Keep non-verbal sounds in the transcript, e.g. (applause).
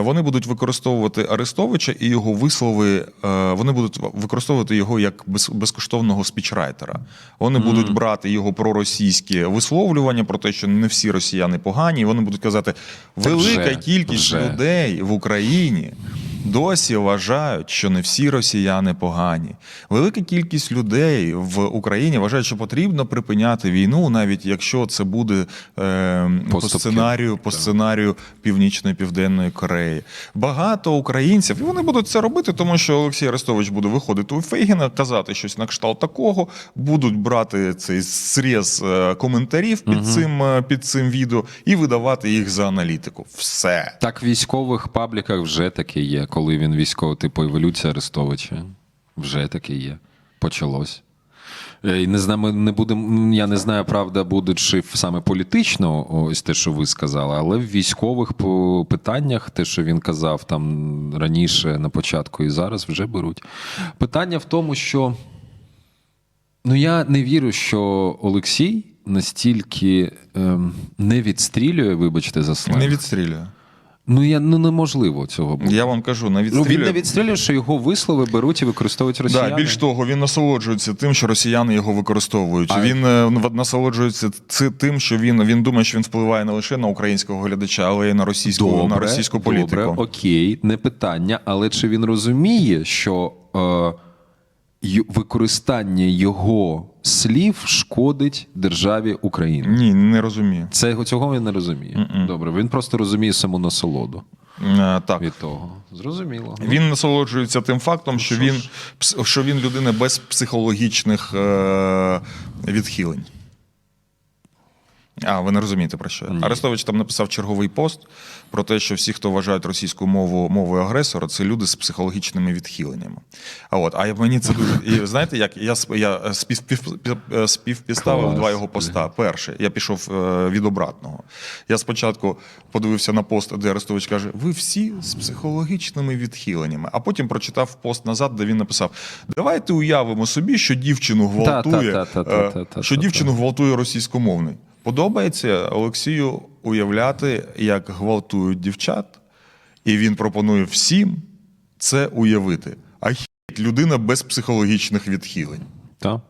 Вони будуть використовувати Арестовича і його вислови. е, Вони будуть використовувати його як без, безкоштовного спічрайтера. Вони будуть брати його проросійські висловлювання про те, що не всі росіяни погані. І вони будуть казати, велика вже, кількість вже. людей в Україні. Досі вважають, що не всі росіяни погані. Велика кількість людей в Україні вважають, що потрібно припиняти війну, навіть якщо це буде е, по сценарію, по сценарію Північної Південної Кореї. Багато українців, і вони будуть це робити, тому що Олексій Арестович буде виходити у Фейгіна, казати щось на кшталт такого, будуть брати цей зріз е, коментарів під цим е, під цим відео і видавати їх за аналітику. Все. Так в військових пабліках вже таке є, коли він військовий, типу еволюція Арестовича. Вже таке є. Почалось. Е, не знаю, ми не будемо. Я не знаю, правда, буде чи саме політично, ось те, що ви сказали, але в військових питаннях, те, що він казав там раніше на початку і зараз, вже беруть. Питання в тому, що ну я не вірю, що Олексій настільки ем, не відстрілює, вибачте за сленг. Не відстрілює. Ну я ну неможливо цього бути. Я вам кажу, не Ну, він не відстрілює, що його вислови беруть і використовують росіяни. Да, більш того, він насолоджується тим, що росіяни його використовують. А- Він е, в- насолоджується тим, що він, він думає, що він впливає не лише на українського глядача, але й на російську, на російську політику. Добре, окей, не питання. Але чи він розуміє, що е, використання його слів шкодить державі України. Ні, не розумію. Це цього він не розуміє. Добре, він просто розуміє саму насолоду А, Так. від того. Зрозуміло. Він насолоджується тим фактом, що Ну, що він, пс- що він людина без психологічних е, відхилень. А, ви не розумієте про що. я. Арестович там написав черговий пост про те, що всі, хто вважають російську мову мовою агресора, це люди з психологічними відхиленнями. А от, а мені це дуже. (laughs) І знаєте, як я, я спів, спів, співпідставив два його поста. Перший, я пішов е, від обратного. Я спочатку подивився на пост, де Арестович каже: ви всі з психологічними відхиленнями. А потім прочитав пост назад, де він написав: Давайте уявимо собі, що дівчину гвалтує, е, що дівчину гвалтує російськомовний. Подобається Олексію уявляти, як гвалтують дівчат, і він пропонує всім це уявити. А хіть людина без психологічних відхилень. Так.